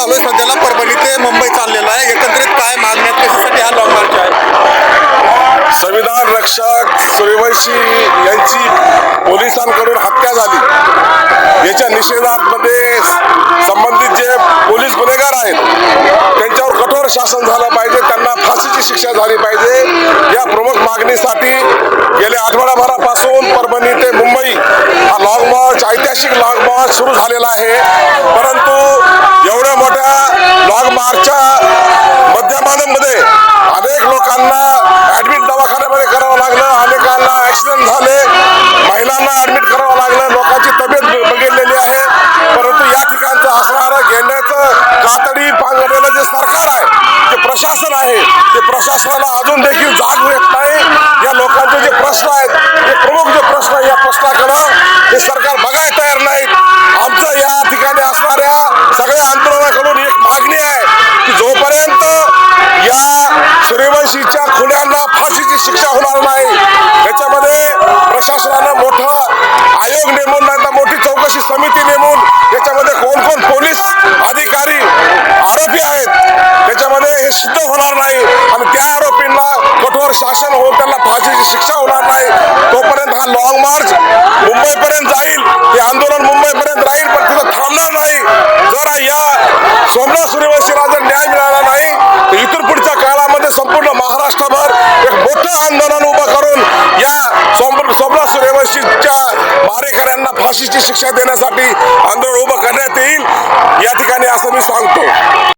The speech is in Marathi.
चालू आहे सध्याला. परभणी ते मुंबई चाललेला आहे. एकत्रित काय मागण्यात कशासाठी हा लॉंग मार्च आहे? संविधान रक्षक सूर्यवंशी यांची पोलिसांकडून हत्या झाली. याच्या निषेधामध्ये संबंधित जे पोलीस गुन्हेगार आहेत त्यांच्यावर कठोर शासन झालं पाहिजे. त्यांना फाशीची शिक्षा झाली पाहिजे. या प्रमुख मागणीसाठी गेल्या आठवडाभरापासून परभणी ते मुंबई हा लॉंग मार्च ऐतिहासिक लॉंग मार्च सुरू झालेला आहे. ते अजून देखील जाग येत नाही. या लोकांचे जे प्रश्न आहेत ते प्रमुख जे प्रश्न आहे या प्रश्नाकडं हे सरकार बघायला तयार नाहीत आमचं या ठिकाणी असणाऱ्या सगळ्या आंदोलनाकडून एक मागणी आहे की जोपर्यंत या सूर्यवंशीच्या खुन्यांना फाशीची शिक्षा होणार नाही याच्यामध्ये प्रशासनानं मोठं आयोग नेमून नाही मोठी चौकशी समिती नेमून हे सिद्ध होणार नाही. आणि त्या आरोपींना कठोर शासन होऊन त्यांना फाशीची शिक्षा होणार नाही. तोपर्यंत हा लॉंग मार्च मुंबईपर्यंत जाईल. हे आंदोलन मुंबईपर्यंत राहील पण तिथं थांबणार नाही. जर या सोमनाथ सूर्यवंशीला जर न्याय मिळाला नाही तर इथून पुढच्या काळामध्ये संपूर्ण महाराष्ट्रभर एक मोठं आंदोलन उभं करून या सोम सोमनाथ सूर्यवंशीच्या मारेकऱ्यांना फाशीची शिक्षा देण्यासाठी आंदोलन उभं करण्यात येईल. या ठिकाणी असं मी सांगतो.